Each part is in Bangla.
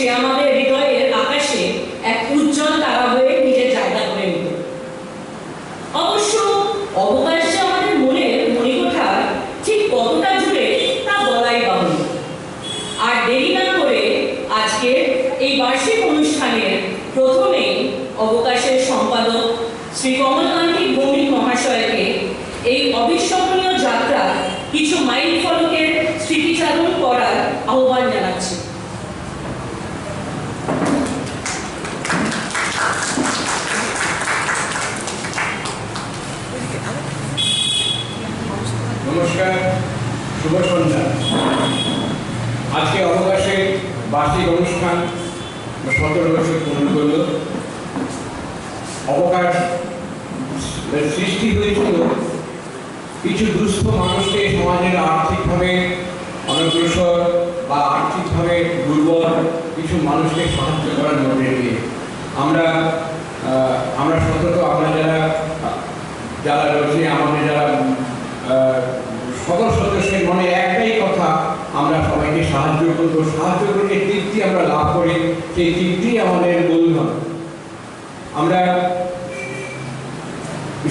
সে আমাদের হৃদয়ের আকাশে এক উজ্জ্বল তারা হয়ে নিজের জায়গা করে নিত অবশ্য অবকাশ যে আমাদের মনের মণিকোঠা ঠিক কতটা জুড়ে তা বলাই বাহুল্য। আর দেরি না করে আজকে এই বার্ষিক অনুষ্ঠানের প্রথমেই অবকাশের সম্পাদক শ্রী কমলকান্তি ভৌমিক মহাশয়কে এই অবিস্মরণীয় যাত্রা কিছু মাইল ফলকের স্মৃতিচারণ করার আহ্বান জানাচ্ছি। নমস্কার, শুভ সন্ধ্যা। আজকে অবকাশে বার্ষিক অনুষ্ঠান সতেরো বছর পূর্ণ করল। অবকাশ সৃষ্টি হয়েছিল কিছু দুস্থ মানুষকে সমাজের আর্থিকভাবে অনগ্রসর বা আর্থিকভাবে দুর্বল কিছু মানুষকে সাহায্য করার মধ্যে দিয়ে। আমরা আমরা সতর্ক, আমরা যারা যারা রয়েছে আমাদের যারা আহ, সকল সদস্যের মনে একটাই কথা আমরা সবাইকে সাহায্য করব, সাহায্য করে তৃপ্তি আমরা লাভ করি। সেই তৃপ্তি আমাদের মূলধন আমরা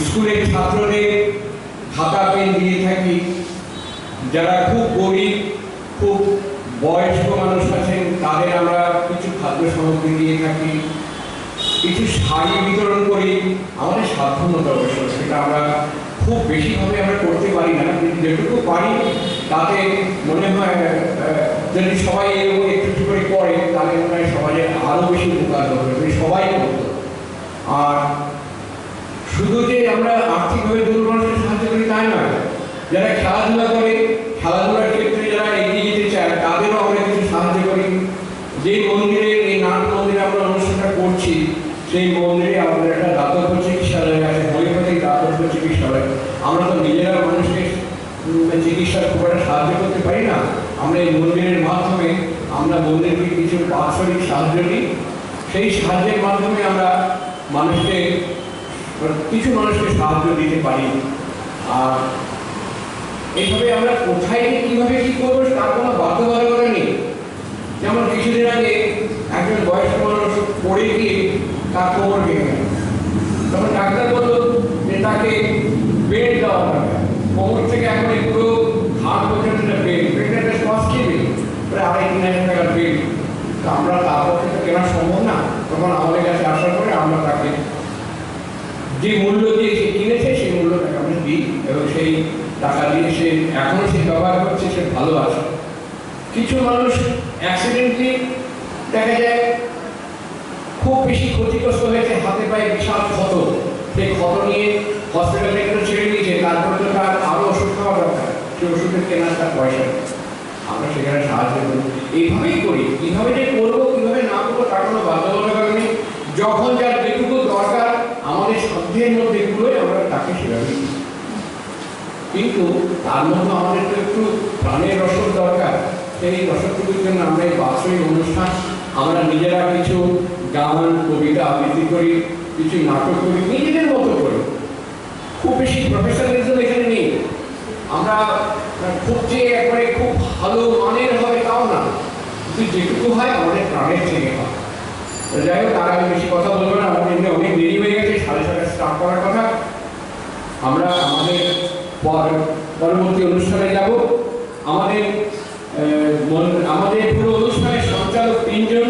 স্কুলের ছাত্রদের খাতা পেন দিয়ে থাকি। যারা খুব গরিব, খুব বয়স্ক মানুষ আছেন, তাদের আমরা কিছু খাদ্য সামগ্রী দিয়ে থাকি। কিছু শাড়ি বিতরণ করি। আমাদের সাধ্যমতো অবশ্য সেটা আমরা খুব বেশিভাবে আমরা করতে পারি না। কিন্তু যেটুকু পারি, তাতে মনে হয় যদি সবাই এরকম একটু একটু করে করে, তাহলে মনে হয় সমাজের আরও বেশি উপকার হবে। সবাই করতো। আর শুধু যে আমরা আর্থিকভাবে দুর্বল মানুষকে সাহায্য করি তাই নয়, যারা খেলাধুলা করে, খেলাধুলার ক্ষেত্রে যারা এগিয়ে যেতে চায়, তাদেরও আমরা কিছু সাহায্য করি। যে মন্দিরে, এই নাট মন্দিরে আমরা অনুষ্ঠানটা করছি, সেই মন্দিরে আমাদের একটা দাতব্য চিকিৎসালয় আছে, হোমিওপ্যাথিক দাতব্য চিকিৎসালয়। আমরা তো নিজেরা মানুষকে চিকিৎসার খুব একটা সাহায্য করতে পারি না। আমরা এই মন্দিরের আমরা মন্দিরকে কিছু পার্শ্বিক সাহায্য নিই। সেই সাহায্যের মাধ্যমে আমরা মানুষকে কিছু মানুষকে সাহায্য দিতে পারি। আর এইভাবে আমরা কোথায়, কীভাবে কি করব তার কোনো বাধ্যবাধকতা নেই যেমন কিছুদিন আগে একজন বয়স্ক মানুষ পড়ে গিয়ে তার কোমর ভেঙে গেল তখন ডাক্তার বলল যে তাকে বেড দেওয়া দরকার কোমর থেকে এখন এই পুরো ঘাট পর্যন্ত একটা বেড বেডটা একটা কস্টলি বেড প্রায় আড়াই তিন হাজার টাকার বেড তো আমরা তার পক্ষে তো কেনা সম্ভব না তখন আমাদের কাছে আসার পরে আমরা তাকে যে মূল্য দিয়ে সে কিনেছে সেই মূল্য টাকা আমরা দিই এবং সেই টাকা দিয়ে সে এখনও সে ব্যবহার করছে, সে কিছু মানুষ অ্যাক্সিডেন্টলি দেখা যায় খুব বেশি ক্ষতিগ্রস্ত হয়েছে, হাতে পায়ে বিশাল ক্ষত। সেই ক্ষত নিয়ে হসপিটাল ছেড়ে দিয়েছে, তারপরে তো তার আরও ওষুধ খাওয়া দরকার। সেই ওষুধের কেনার তার পয়সা আমরা সেখানে সাহায্য করি। এইভাবেই করি। কীভাবে যে করব কীভাবে না করব তার কোনো বাধ্যবাধকতা নেই যখন যার যেটুকু দরকার আমাদের সাধ্যের মধ্যে এগুলোই আমরা তাকে সেভাবে দিই। কিন্তু তার মধ্যে আমাদের তো একটু প্রাণের রসদ দরকার। সেই রসদগুলির জন্য আমরা এই বাৎসরিক অনুষ্ঠান, আমরা নিজেরা কিছু গান, কবিতা আবৃত্তি করি, কিছু নাটক করি, নিজেদের মতো করি। খুব বেশি প্রফেশনালিজম এখানে নেই। আমরা খুব যে একবারে খুব ভালো মানের হবে তাও না। কিন্তু যেটুকু হয় আমাদের প্রাণের থেকে হয়। যাই হোক, তার বেশি কথা বলব না। আমাদের অনেক দেরি হয়ে গেছে, সাড়ে সাড়ে স্টার্ট করার কথা। আমরা আমাদের পরবর্তী অনুষ্ঠানে যাব। আমাদের আমাদের পুরো অনুষ্ঠানের সঞ্চালক তিনজন।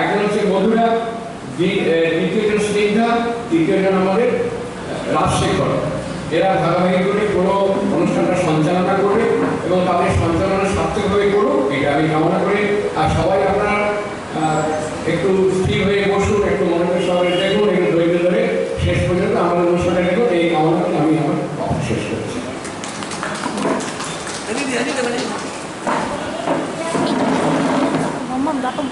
একজন হচ্ছে মধুরা দ্বিতীয়জন স্নিগ্ধা তৃতীয়জন আমাদের রাজশেখর। এরা করে পুরো অনুষ্ঠানটা সঞ্চালনা করবে এবং তাদের সঞ্চালনা সার্থকভাবে করুক, এটা আমি কামনা করি। আর সবাই আপনারা আহ, একটু স্থির হয়ে বসুন একটু মনোযোগ সহকারে দেখুন একটু ধৈর্য ধরে শেষ পর্যন্ত আমার অনুষ্ঠানে দেখুন এই কামনা করে আমি আমার কথা শেষ করছি নি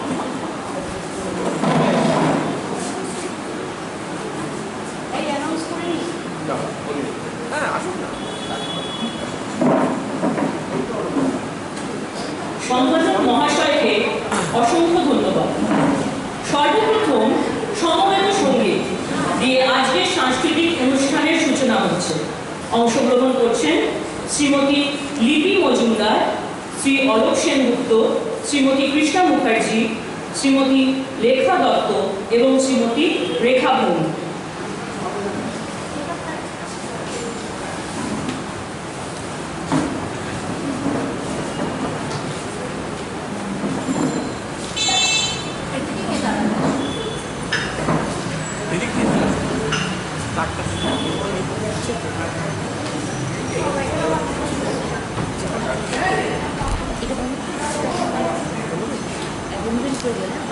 সম্পাদক মহাশয়কে অসংখ্য ধন্যবাদ। সর্বপ্রথম সমবেত সংগীত দিয়ে আজকের সাংস্কৃতিক অনুষ্ঠানের সূচনা হচ্ছে। অংশগ্রহণ করছেন শ্রীমতী লিপি মজুমদার, শ্রী অলোক সেনগুপ্ত শ্রীমতী কৃষ্ণা মুখার্জি শ্রীমতী লেখা দত্ত এবং শ্রীমতী রেখা ভৌমিক Thank you. Julia.